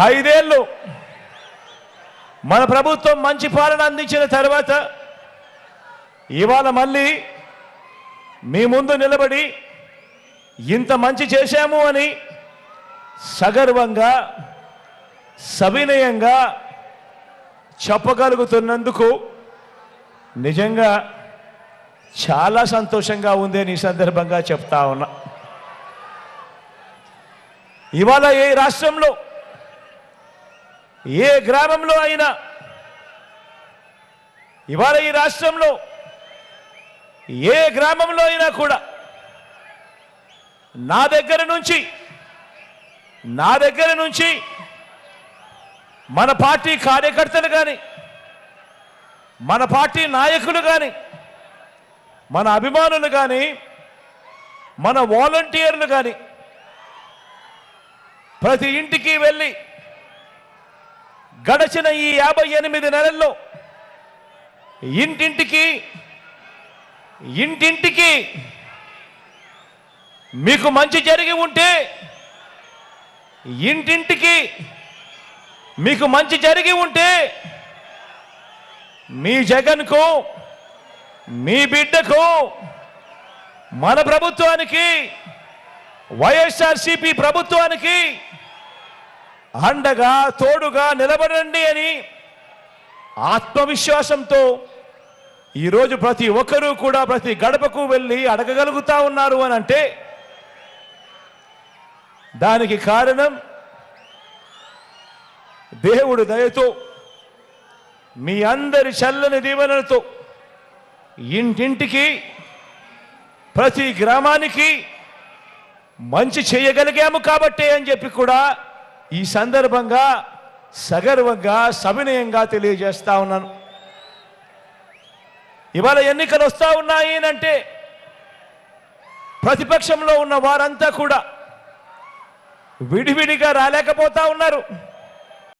ఐదేళ్ళు. మన ప్రభుత్వం మంచి పాలన అందించిన తర్వాత ఇవాళ మళ్ళీ మీ ముందు నిలబడి ఇంత మంచి చేశాము అని సగర్వంగా సవినయంగా చెప్పగలుగుతున్నందుకు నిజంగా చాలా సంతోషంగా ఉంది అని ఈ సందర్భంగా చెప్తా ఉన్నా. ఇవాళ ఏ రాష్ట్రంలో ఏ గ్రామంలో అయినా ఇవాళ ఈ రాష్ట్రంలో ఏ గ్రామంలో అయినా కూడా నా దగ్గర నుంచి నా దగ్గర నుంచి మన పార్టీ కార్యకర్తలు కానీ మన పార్టీ నాయకులు కానీ మన అభిమానులు కానీ మన వాలంటీర్లు కానీ ప్రతి ఇంటికి వెళ్ళి గడచిన ఈ యాభై ఎనిమిది నెలల్లో ఇంటింటికి ఇంటింటికి మీకు మంచి జరిగి ఉంటే ఇంటింటికి మీకు మంచి జరిగి ఉంటే మీ జగన్కు మీ బిడ్డకు మన ప్రభుత్వానికి వైఎస్ఆర్సిపి ప్రభుత్వానికి అండగా తోడుగా నిలబడండి అని ఆత్మవిశ్వాసంతో ఈరోజు ప్రతి ఒక్కరూ కూడా ప్రతి గడపకు వెళ్ళి అడగగలుగుతా ఉన్నారు అని అంటే దానికి కారణం దేవుడు దయతో మీ అందరి చల్లని దీవెనలతో ఇంటింటికి ప్రతి గ్రామానికి మంచి చేయగలిగాము కాబట్టే అని చెప్పి కూడా ఈ సందర్భంగా సగర్వంగా సవినయంగా తెలియజేస్తా ఉన్నాను. ఇవాళ ఎన్నికలు వస్తూ ఉన్నాయి అంటే ప్రతిపక్షంలో ఉన్న వారంతా కూడా విడివిడిగా రాలేకపోతా ఉన్నారు.